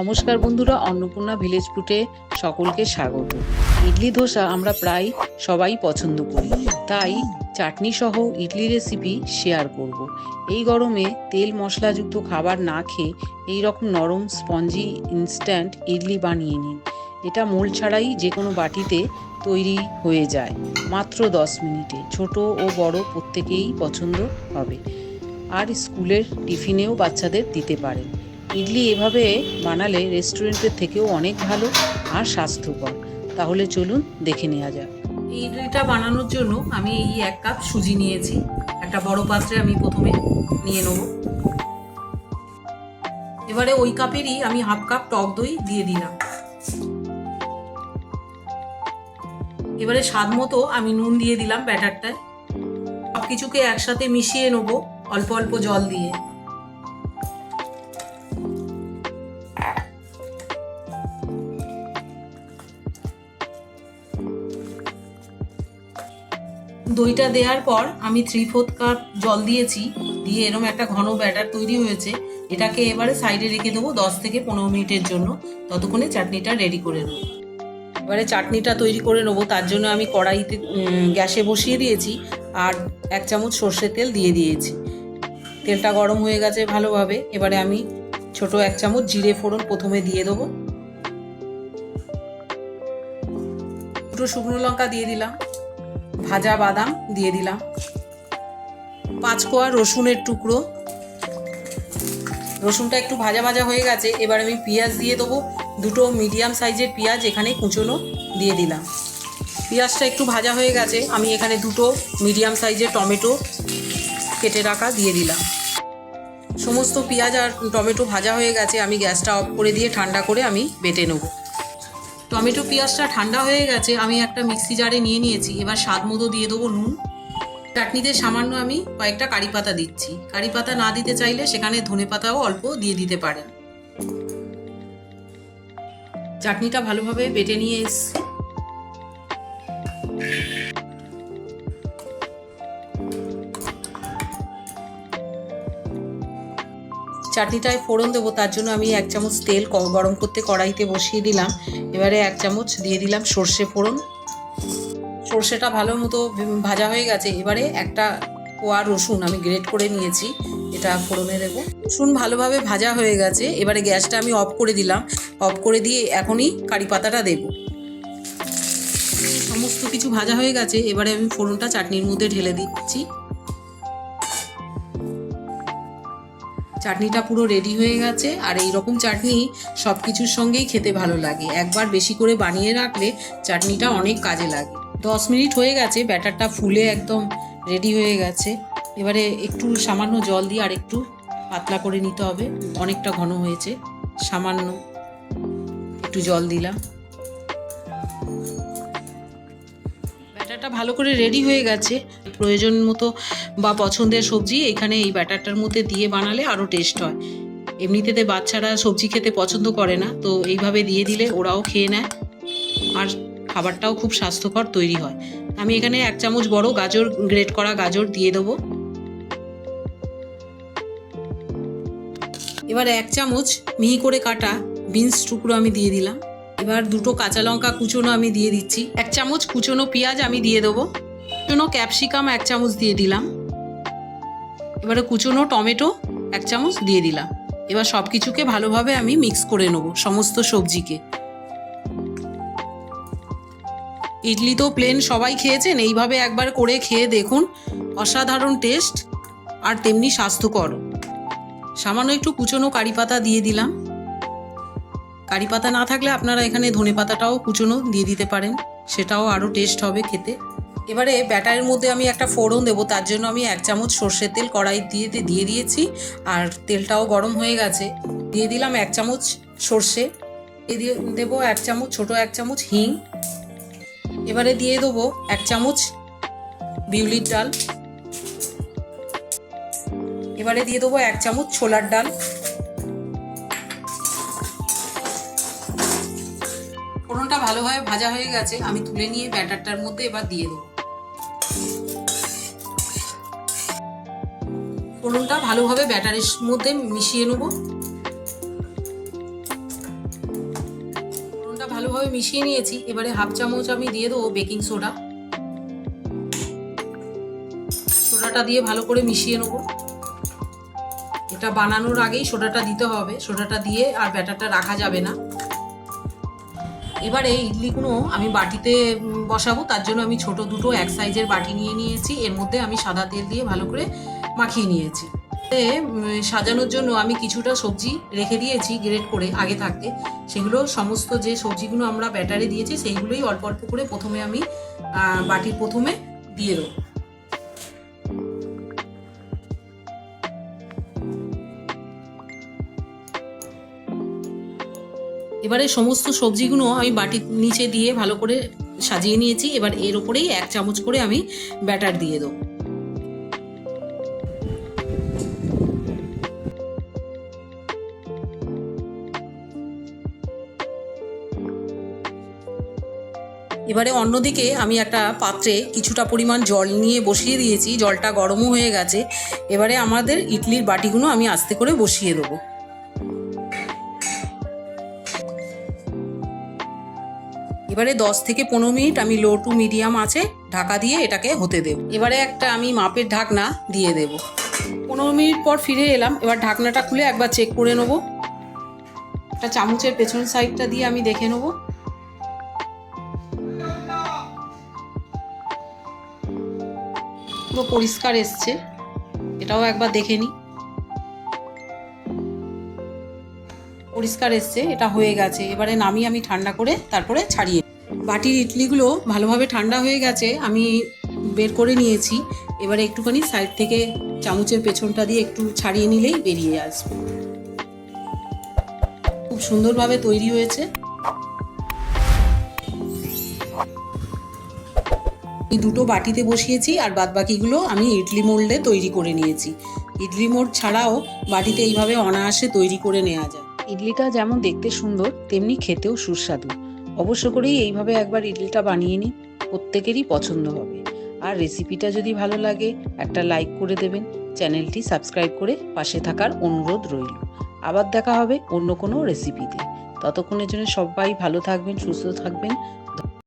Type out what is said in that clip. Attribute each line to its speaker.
Speaker 1: নমস্কার বন্ধুরা, অন্নপূর্ণা ভিলেজ ফুটে সকলকে স্বাগত। ইডলি ধোসা আমরা প্রায় সবাই পছন্দ করি, তাই চাটনি সহ ইডলি রেসিপি শেয়ার করব। এই গরমে তেল মশলাযুক্ত খাবার না খেয়ে এই রকম নরম স্পঞ্জি ইনস্ট্যান্ট ইডলি বানিয়ে নিন। এটা মোল ছাড়াই যে কোনো বাটিতে তৈরি হয়ে যায়, মাত্র দশ মিনিটে। ছোট ও বড় প্রত্যেকেই পছন্দ হবে। আর স্কুলের টিফিনেও বাচ্চাদের দিতে পারেন। ইডলি এভাবে বানালে রেস্টুরেন্টের থেকেও অনেক ভালো আর স্বাস্থ্যকর। তাহলে চলুন দেখে নেওয়া যাক। এই ইডলিটা বানানোর জন্য আমি এই এক কাপ সুজি নিয়েছি। একটা বড় পাত্রে আমি প্রথমে নিয়ে নেব। এবারে ওই কাপেরই আমি হাফ কাপ টক দই দিয়ে দিলাম। এবারে স্বাদ মতো আমি নুন দিয়ে দিলাম ব্যাটারটায়। সব কিছুকে একসাথে মিশিয়ে নেব অল্প অল্প জল দিয়ে। দইটা দেওয়ার পর আমি থ্রি ফোর্থ কাপ জল দিয়েছি, দিয়ে এরকম একটা ঘন ব্যাটার তৈরি হয়েছে। এটাকে এবারে সাইডে রেখে দেবো দশ থেকে পনেরো মিনিটের জন্য। ততক্ষণে চাটনিটা রেডি করে নেব। এবারে চাটনিটা তৈরি করে নেব, তার জন্য আমি কড়াইতে গ্যাসে বসিয়ে দিয়েছি আর এক চামচ সর্ষের তেল দিয়ে দিয়েছি। তেলটা গরম হয়ে গেছে ভালোভাবে। এবারে আমি ছোট এক চামচ জিরে ফোড়ন প্রথমে দিয়ে দেবো। দুটো শুকনো লঙ্কা দিয়ে দিলাম। ভাজা বাদাম দিয়ে দিলাম। পাঁচ কোয়া রসুনের টুকরো। রসুনটা একটু ভাজা ভাজা হয়ে গেছে, এবার আমি পেঁয়াজ দিয়ে দেবো। দুটো মিডিয়াম সাইজের পেঁয়াজ এখানে কুচোনো দিয়ে দিলাম। পেঁয়াজটা একটু ভাজা হয়ে গেছে, আমি এখানে দুটো মিডিয়াম সাইজের টমেটো কেটে রাখা দিয়ে দিলাম। সমস্ত পেঁয়াজ আর টমেটো ভাজা হয়ে গেছে, আমি গ্যাসটা অফ করে দিয়ে ঠান্ডা করে আমি বেটে নেব। টমেটো পেঁয়াজটা ঠান্ডা হয়ে গেছে, আমি একটা মিক্সি জারে নিয়ে নিয়েছি। এবার স্বাদ মতো দিয়ে দেবো নুন। চাটনিতে সামান্য আমি কয়েকটা কারি পাতা দিচ্ছি। কারি পাতা না দিতে চাইলে সেখানে ধনে পাতাও অল্প দিয়ে দিতে পারেন। চাটনিটা ভালোভাবে বেটে নিয়ে এসছি। চাটনিটায় ফোড়ন দেবো, তার জন্য আমি এক চামচ তেল গরম করতে কড়াইতে বসিয়ে দিলাম। এবারে এক চামচ দিয়ে দিলাম সর্ষে ফোড়ন। সর্ষেটা ভালো মতো ভাজা হয়ে গেছে। এবারে একটা কোয়া রসুন আমি গ্রেট করে নিয়েছি, এটা ফোড়নে দেবো। রসুন ভালোভাবে ভাজা হয়ে গেছে। এবারে গ্যাসটা আমি অফ করে দিলাম। অফ করে দিয়ে এখনই কারি পাতাটা দেবো। সমস্ত কিছু ভাজা হয়ে গেছে। এবারে আমি ফোড়নটা চাটনির মধ্যে ঢেলে দিচ্ছি। চাটনিটা পুরো রেডি হয়ে গেছে আর এই রকম চাটনি সব কিছুর সঙ্গেই খেতে ভালো লাগে। একবার বেশি করে বানিয়ে রাখলে চাটনিটা অনেক কাজে লাগে। দশ মিনিট হয়ে গেছে, ব্যাটারটা ফুলে একদম রেডি হয়ে গেছে। এবারে একটু সামান্য জল দিয়ে আর একটু পাতলা করে নিতে হবে। অনেকটা ঘন হয়েছে, সামান্য একটু জল দিলাম। ব্যাটারটা ভালো করে রেডি হয়ে গেছে। প্রয়োজন মতো বা পছন্দের সবজি এখানে এই ব্যাটারটার মধ্যে দিয়ে বানালে আরও টেস্ট হয়। এমনিতে বাচ্চারা সবজি খেতে পছন্দ করে না, তো এইভাবে দিয়ে দিলে ওরাও খেয়ে নেয়। আর খাবারটাও খুব স্বাস্থ্যকর তৈরি হয়। আমি এখানে এক চামচ বড় গাজর গ্রেট করা গাজর দিয়ে দেবো। এবার এক চামচ মিহি করে কাটা বিনস টুকরো আমি দিয়ে দিলাম। এবার দুটো কাঁচা লঙ্কা কুচোনো আমি দিয়ে দিচ্ছি। এক চামচ কুচোনো পেঁয়াজ আমি দিয়ে দেবো। কুচোনো ক্যাপসিকাম এক চামচ দিয়ে দিলাম। এবারে কুচোনো টমেটো এক চামচ দিয়ে দিলাম। এবার সব কিছুকে ভালোভাবে আমি মিক্স করে নেব সমস্ত সবজিকে। ইডলি তো প্লেন সবাই খেয়েছেন, এইভাবে একবার করে খেয়ে দেখুন, অসাধারণ টেস্ট আর তেমনি স্বাস্থ্যকর। সামান্য একটু কুচোনো কারি পাতা দিয়ে দিলাম। কারি পাতা না থাকলে আপনারা এখানে ধনে পাতাটাও কুচোনো দিয়ে দিতে পারেন। সেটাও আরও টেস্ট হবে খেতে। এবারে ব্যাটারের মধ্যে আমি একটা ফোড়ন দেবো, তার জন্য আমি এক চামচ সর্ষের তেল কড়াই দিয়ে দিয়ে দিয়েছি, আর তেলটাও গরম হয়ে গেছে। দিয়ে দিলাম এক চামচ সর্ষে দিয়ে দিয়ে দেবো এক চামচ, ছোট এক চামচ হিং। এবারে দিয়ে দেবো এক চামচ বিউলির ডাল। এবারে দিয়ে দেবো এক চামচ ছোলার ডাল। ফোড়নটা ভালোভাবে ভাজা হয়ে গেছে, আমি তুলে নিয়ে ব্যাটারটার মধ্যে এবার দিয়ে দেবো। ফোড়নটা ভালোভাবে ব্যাটারের মধ্যে মিশিয়ে নেব।
Speaker 2: ভালোভাবে মিশিয়ে নিয়েছি, এবারে হাফ চামচ আমি দিয়ে দেবো বেকিং সোডা। সোডাটা দিয়ে ভালো করে মিশিয়ে নেব। এটা বানানোর আগেই সোডাটা দিতে হবে, সোডাটা দিয়ে আর ব্যাটারটা রাখা যাবে না। এবারে ইডলিগুলো আমি বাটিতে বসাবো, তার জন্য আমি ছোট দুটো এক সাইজের বাটি নিয়ে নিয়েছি, এর মধ্যে আমি সাদা তেল দিয়ে ভালো করে মাখিয়ে নিয়েছি। সাজানোর জন্য আমি কিছুটা সবজি রেখে দিয়েছি গ্রেট করে আগে থাকতে। সেগুলো সমস্ত যে সবজিগুলো আমরা ব্যাটারে দিয়েছি, সেইগুলোই অল্প অল্প করে প্রথমে আমি বাটির প্রথমে দিয়ে দেবো। এবারে সমস্ত সবজিগুলো আমি বাটির নিচে দিয়ে ভালো করে সাজিয়ে নিয়েছি। এবার এর ওপরেই এক চামচ করে আমি ব্যাটার দিয়ে দেবো। এবারে অন্যদিকে আমি একটা পাত্রে কিছুটা পরিমাণ জল নিয়ে বসিয়ে দিয়েছি। জলটা গরমও হয়ে গেছে। এবারে আমাদের ইডলির বাটিগুলো আমি আস্তে করে বসিয়ে দেবো। এবারে দশ থেকে পনেরো মিনিট আমি লো টু মিডিয়াম আছে, ঢাকা দিয়ে এটাকে হতে দেব। এবারে একটা আমি মাপের ঢাকনা দিয়ে দেব। পনেরো মিনিট পর ফিরে এলাম, এবার ঢাকনাটা খুলে একবার চেক করে নেব। একটা চামচের পেছন সাইডটা দিয়ে আমি দেখে নেব। পুরো পরিষ্কার এসছে, এটাও একবার দেখে নিই। পরিষ্কার এসছে, এটা হয়ে গেছে। এবারে নামিয়ে আমি ঠান্ডা করে তারপরে ছাড়িয়ে বাটির ইডলিগুলো ভালোভাবে ঠান্ডা হয়ে গেছে, আমি বের করে নিয়েছি। এবারে একটুখানি সাইড থেকে চামচের পেছনটা দিয়ে একটু ছাড়িয়ে নিলেই বেরিয়ে আসবে। খুব সুন্দরভাবে তৈরি হয়েছে। এই দুটো বাটিতে বসিয়েছি আর বাদ বাকিগুলো আমি ইডলি মোল্ডে তৈরি করে নিয়েছি। ইডলি মোল্ড ছাড়াও বাটিতে এইভাবে অনায়াসে তৈরি করে নেওয়া যায়।
Speaker 1: ইডলিটা যেমন দেখতে সুন্দর, তেমনি খেতেও সুস্বাদু। অবশ্য করেই এইভাবে একবার ইডলিটা বানিয়ে নিন, প্রত্যেকেরই পছন্দ হবে। আর রেসিপিটা যদি ভালো লাগে, একটা লাইক করে দেবেন, চ্যানেলটি সাবস্ক্রাইব করে পাশে থাকার অনুরোধ রইল। আবার দেখা হবে অন্য কোনো রেসিপিতে ততক্ষণের জন্য সবাই ভালো থাকবেন, সুস্থ থাকবেন।